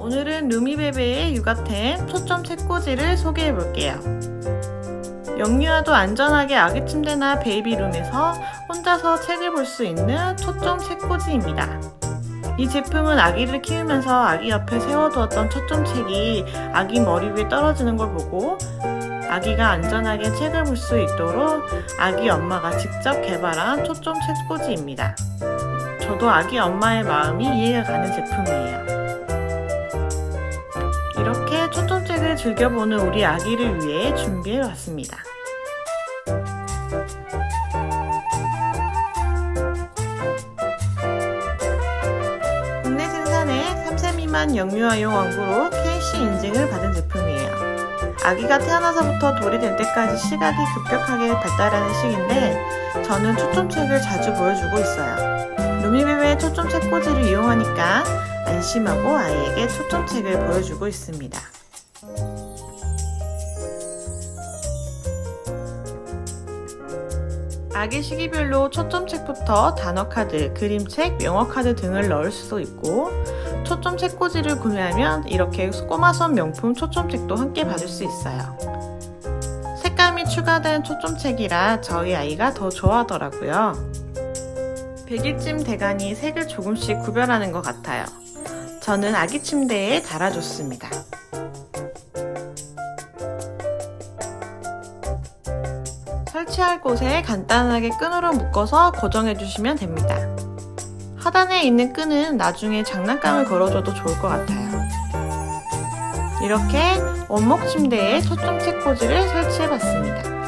오늘은 루미베베의 육아템 초점 책꽂이를 소개해 볼게요. 영유아도 안전하게 아기 침대나 베이비룸에서 혼자서 책을 볼 수 있는 초점 책꽂이입니다. 이 제품은 아기를 키우면서 아기 옆에 세워두었던 초점 책이 아기 머리 위에 떨어지는 걸 보고 아기가 안전하게 책을 볼 수 있도록 아기 엄마가 직접 개발한 초점 책꽂이입니다. 저도 아기 엄마의 마음이 이해가 가는 제품이에요. 이렇게 초점책을 즐겨보는 우리 아기를 위해 준비해 왔습니다. 국내 생산의 3세 미만 영유아용 왕구로 KC 인증을 받은 제품이에요. 아기가 태어나서부터 돌이 될 때까지 시각이 급격하게 발달하는 시기인데 저는 초점책을 자주 보여주고 있어요. 루미베베의 초점책 꽂이를 이용하니까 안심하고 아이에게 초점책을 보여주고 있습니다. 아기 시기별로 초점책부터 단어카드, 그림책, 영어카드 등을 넣을 수도 있고 초점책 꽂이를 구매하면 이렇게 꼬마선 명품 초점책도 함께 받을 수 있어요. 색감이 추가된 초점책이라 저희 아이가 더 좋아하더라고요. 100일쯤 대간이 색을 조금씩 구별하는 것 같아요. 저는 아기 침대에 달아줬습니다. 설치할 곳에 간단하게 끈으로 묶어서 고정해 주시면 됩니다. 하단에 있는 끈은 나중에 장난감을 걸어줘도 좋을 것 같아요. 이렇게 원목 침대에 초점 책꽂이를 설치해 봤습니다.